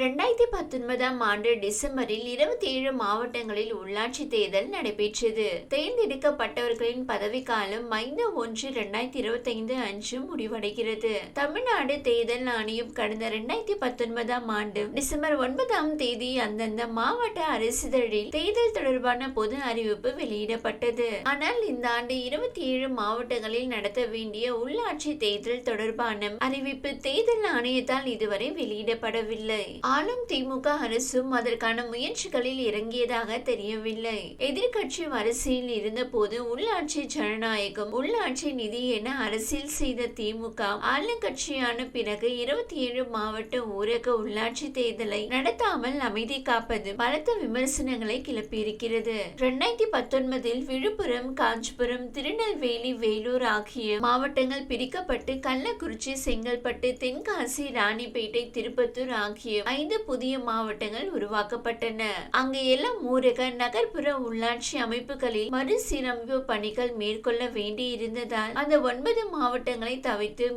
ரெண்டாயிரத்தி பத்தொன்பதாம் ஆண்டு டிசம்பரில் இருபத்தி ஏழு மாவட்டங்களில் உள்ளாட்சி தேர்தல் நடைபெற்றது. தேர்ந்தெடுக்கப்பட்டவர்களின் பதவிக்காலம் ஐந்து ஒன்று ரெண்டாயிரத்தி இருபத்தி ஐந்து அன்று முடிவடைகிறது. தமிழ்நாடு தேர்தல் ஆணையம் கடந்த ரெண்டாயிரத்தி பத்தொன்பதாம் ஆண்டு டிசம்பர் ஒன்பதாம் தேதி அந்தந்த மாவட்ட அரசிதழில் தேர்தல் தொடர்பான பொது அறிவிப்பு வெளியிடப்பட்டது. ஆனால் இந்த ஆண்டு இருபத்தி ஏழு மாவட்டங்களில் நடத்த வேண்டிய உள்ளாட்சி தேர்தல் தொடர்பான அறிவிப்பு தேர்தல் ஆணையத்தால் இதுவரை வெளியிடப்படவில்லை. ஆளும் திமுக அரசும் அதற்கான முயற்சிகளில் இறங்கியதாக தெரியவில்லை. எதிர்கட்சி வரிசையில் இருந்தபோது உள்ளாட்சி ஜனநாயகம் உள்ளாட்சி நிதி என அரசியல் செய்த திமுக ஆளுங்கட்சியான பிறகு இருபத்தி ஏழு மாவட்ட ஊரக உள்ளாட்சி தேர்தலை நடத்தாமல் அமைதி காப்பது பலத்த விமர்சனங்களை கிளப்பியிருக்கிறது. இரண்டாயிரத்தி பத்தொன்பதில் விழுப்புரம் காஞ்சிபுரம் திருநெல்வேலி வேலூர் ஆகிய மாவட்டங்கள் பிரிக்கப்பட்டு கள்ளக்குறிச்சி செங்கல்பட்டு தென்காசி ராணிப்பேட்டை திருப்பத்தூர் ஆகிய ஐந்து புதிய மாவட்டங்கள் உருவாக்கப்பட்டன. அங்கு எல்லாம் ஊரக நகர்ப்புற உள்ளாட்சி அமைப்புகளில் மறுசீரமைப்பு பணிகள் மேற்கொள்ள வேண்டி இருந்ததால் அந்த ஒன்பது மாவட்டங்களை தவிர்த்து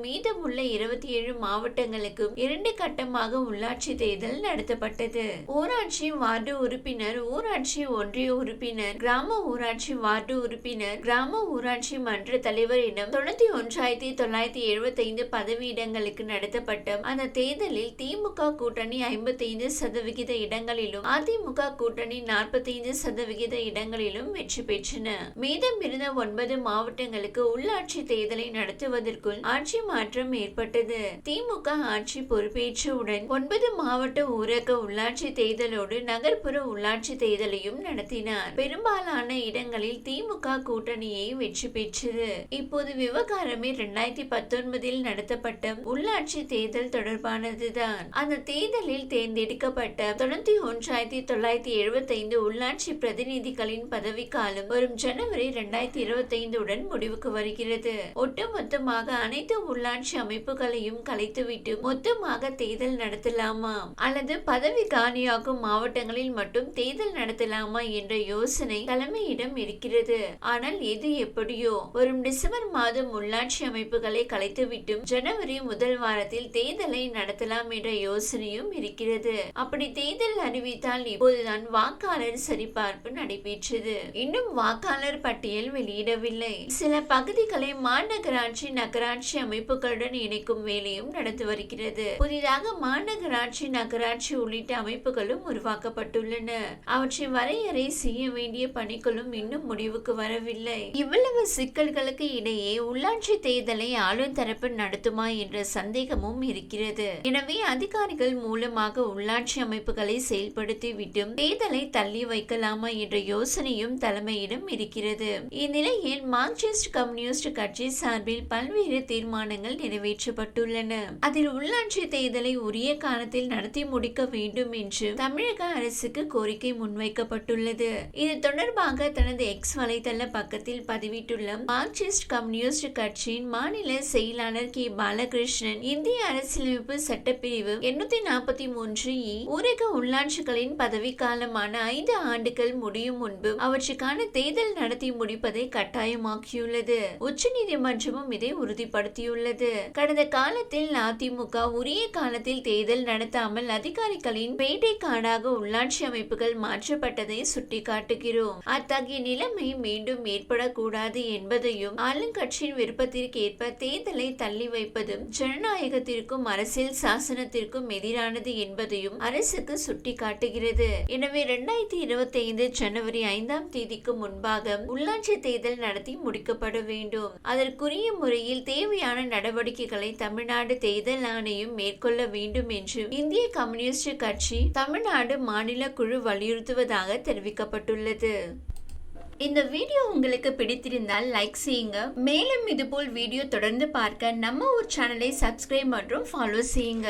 உள்ள இருபத்தி ஏழு மாவட்டங்களுக்கும் இரண்டு கட்டமாக உள்ளாட்சி தேர்தல் நடத்தப்பட்டது. ஊராட்சி வார்டு உறுப்பினர் ஊராட்சி ஒன்றிய உறுப்பினர் கிராம ஊராட்சி வார்டு உறுப்பினர் கிராம ஊராட்சி மன்ற தலைவர் எனும் தொண்ணூத்தி ஒன்றாயிரத்தி தொள்ளாயிரத்தி எழுபத்தி ஐந்து பதவியிடங்களுக்கு நடத்தப்பட்ட அந்த தேர்தலில் திமுக கூட்டணி ஐம்பத்தைந்து சதவிகித இடங்களிலும் அதிமுக கூட்டணி நாற்பத்தைந்து சதவிகித இடங்களிலும் வெற்றி பெற்றன. மீதம் இருந்த ஒன்பது மாவட்டங்களுக்கு உள்ளாட்சி தேர்தலை நடத்துவதற்குள் ஆட்சி மாற்றம் ஏற்பட்டது. திமுக ஆட்சி பொறுப்பேற்றவுடன் ஒன்பது மாவட்ட ஊரக உள்ளாட்சி தேர்தலோடு நகர்ப்புற உள்ளாட்சி தேர்தலையும் நடத்தினார். பெரும்பாலான இடங்களில் திமுக கூட்டணியை வெற்றி பெற்றது. இப்போது விவகாரமே இரண்டாயிரத்தி பத்தொன்பதில் நடத்தப்பட்ட உள்ளாட்சி தேர்தல் தொடர்பானதுதான். அந்த தேர்தலில் தேர்ந்தெடுக்கப்பட்ட தொண்ணூத்தி ஒன்றாயிரத்தி தொள்ளாயிரத்தி எழுபத்தி ஐந்து உள்ளாட்சி பிரதிநிதிகளின் பதவிக்காலம் வரும் ஜனவரி இரண்டாயிரத்தி இருபத்தி ஐந்துடன் முடிவுக்கு வருகிறது. ஒட்டுமொத்தமாக அனைத்து உள்ளாட்சி அமைப்புகளையும் கலைத்துவிட்டு மொத்தமாக தேர்தல் நடத்தலாமா? அல்லது பதவி காலியாகும் மாவட்டங்களில் மட்டும் தேர்தல் நடத்தலாமா என்ற யோசனை தலைமையிடம் இருக்கிறது. ஆனால் எது எப்படியோ வரும் டிசம்பர் மாதம் உள்ளாட்சி அமைப்புகளை கலைத்துவிட்டும் ஜனவரி முதல் வாரத்தில் தேர்தலை நடத்தலாம் என்ற யோசனையும் இருக்கிறது இருக்கிறது. அப்படி தேர்தல் அறிவித்தால் இப்போதுதான் வாக்காளர் சரிபார்ப்பு நடைபெற்றது. இன்னும் வாக்காளர் பட்டியல் வெளியிடவில்லை. சில பகுதிகளை மாநகராட்சி நகராட்சி அமைப்புகளுடன் இணைக்கும் வேலையும் நடந்து வருகிறது. புதிதாக மாநகராட்சி நகராட்சி உள்ளிட்ட அமைப்புகளும் உருவாக்கப்பட்டுள்ளன. அவற்றை வரையறை செய்ய வேண்டிய பணிகளும் இன்னும் முடிவுக்கு வரவில்லை. இவ்வளவு சிக்கல்களுக்கு இடையே உள்ளாட்சி தேர்தலை ஆளும் தரப்பு நடத்துமா என்ற சந்தேகமும் இருக்கிறது. எனவே அதிகாரிகள் மூலம் மூலமாக உள்ளாட்சி அமைப்புகளை செயல்படுத்தி விட்டும் தேர்தலை தள்ளி வைக்கலாமா என்ற யோசனையும் தலைமையிடம் இருக்கிறது. இந்நிலையில் மார்க்சிஸ்ட் கம்யூனிஸ்ட் கட்சி சார்பில் பல்வேறு தீர்மானங்கள் நிறைவேற்றப்பட்டுள்ளன. அதில் உள்ளாட்சி தேர்தலை உரிய காலத்தில் நடத்தி முடிக்க வேண்டும் என்று தமிழக அரசுக்கு கோரிக்கை முன்வைக்கப்பட்டுள்ளது. இது தொடர்பாக தனது எக்ஸ் வலைதள பக்கத்தில் பதிவிட்டுள்ள மார்க்சிஸ்ட் கம்யூனிஸ்ட் கட்சியின் மாநில செயலாளர் கே. பாலகிருஷ்ணன் இந்திய அரசியலமைப்பு சட்டப்பிரிவு எண்ணூத்தி நாற்பத்தி இருபத்தி மூன்று இ ஊரக உள்ளாட்சிகளின் பதவிக்காலமான ஐந்து ஆண்டுகள் முடியும் முன்பு அவற்றுக்கான தேர்தல் நடத்தி முடிப்பதை கட்டாயமாக்கியுள்ளது. உச்ச நீதிமன்றமும் இதை உறுதிப்படுத்தியுள்ளது. கடந்த காலத்தில் அதிமுக உரிய காலத்தில் தேர்தல் நடத்தாமல் அதிகாரிகளின் வேட்டைக்காடாக உள்ளாட்சி அமைப்புகள் மாற்றப்பட்டதை சுட்டிக்காட்டுகிறோம். அத்தகைய நிலைமை மீண்டும் ஏற்படக்கூடாது என்பதையும் ஆளுங்கட்சியின் விருப்பத்திற்கேற்ப தேர்தலை தள்ளி வைப்பதும் ஜனநாயகத்திற்கும் அரசியல் சாசனத்திற்கும் எதிரானது என்பதையும் அரசுக்கு சுட்டிக்காட்டுகிறது. எனவே இரண்டாயிரத்தி இருபத்தி ஐந்து ஜனவரி ஐந்தாம் தேதிக்கு முன்பாக உள்ளாட்சி தேர்தல் நடத்தி முடிக்கப்பட வேண்டும். அதற்குரிய முறையில் தேவையான நடவடிக்கைகளை தமிழ்நாடு தேர்தல் ஆணையம் மேற்கொள்ள வேண்டும் என்று இந்திய கம்யூனிஸ்ட் கட்சி தமிழ்நாடு மாநில குழு வலியுறுத்துவதாக தெரிவிக்கப்பட்டுள்ளது. இந்த வீடியோ உங்களுக்கு பிடித்திருந்தால் லைக் செய்யுங்க. மேலும் இதுபோல் வீடியோ தொடர்ந்து பார்க்க நம்ம ஒரு சேனலை சப்ஸ்கிரைப் மற்றும் ஃபாலோ செய்யுங்க.